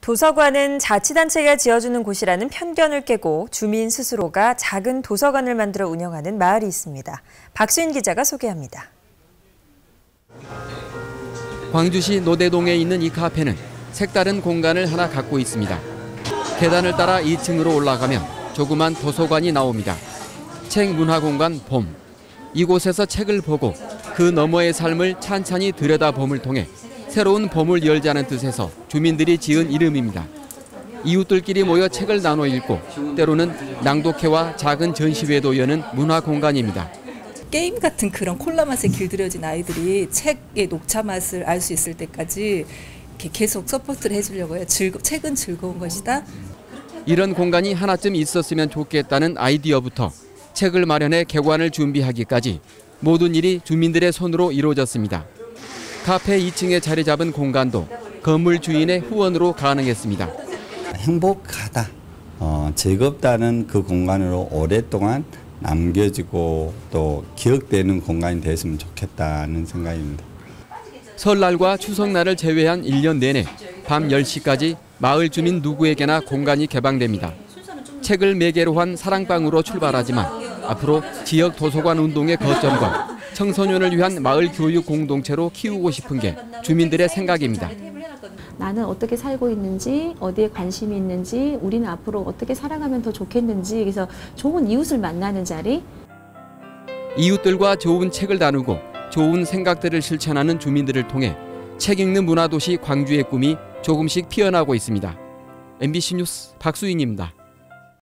도서관은 자치단체가 지어주는 곳이라는 편견을 깨고 주민 스스로가 작은 도서관을 만들어 운영하는 마을이 있습니다. 박수인 기자가 소개합니다. 광주시 노대동에 있는 이 카페는 색다른 공간을 하나 갖고 있습니다. 계단을 따라 2층으로 올라가면 조그만 도서관이 나옵니다. 책 문화 공간 봄. 이곳에서 책을 보고 그 너머의 삶을 찬찬히 들여다봄을 통해 새로운 봄을 열자는 뜻에서 주민들이 지은 이름입니다. 이웃들끼리 모여 책을 나눠 읽고 때로는 낭독회와 작은 전시회도 여는 문화 공간입니다. 게임 같은 그런 콜라 맛에 길들여진 아이들이 책의 녹차 맛을 알 수 있을 때까지 계속 서포트를 해주려고 해요. 즐거, 책은 즐거운 것이다. 이런 공간이 하나쯤 있었으면 좋겠다는 아이디어부터 책을 마련해 개관을 준비하기까지 모든 일이 주민들의 손으로 이루어졌습니다. 카페 2층에 자리 잡은 공간도 건물 주인의 후원으로 가능했습니다. 행복하다, 어, 즐겁다는 그 공간으로 오랫동안 남겨지고 또 기억되는 공간이 됐으면 좋겠다는 생각입니다. 설날과 추석날을 제외한 1년 내내 밤 10시까지 마을 주민 누구에게나 공간이 개방됩니다. 책을 매개로 한 사랑방으로 출발하지만 앞으로 지역 도서관 운동의 거점과 청소년을 위한 마을 교육 공동체로 키우고 싶은 게 주민들의 생각입니다. 나는 어떻게 살고 있는지, 어디에 관심이 있는지, 우리는 앞으로 어떻게 살아가면 더 좋겠는지, 그래서 좋은 이웃을 만나는 자리. 이웃들과 좋은 책을 나누고 좋은 생각들을 실천하는 주민들을 통해 책 읽는 문화도시 광주의 꿈이 조금씩 피어나고 있습니다. MBC 뉴스 박수인입니다.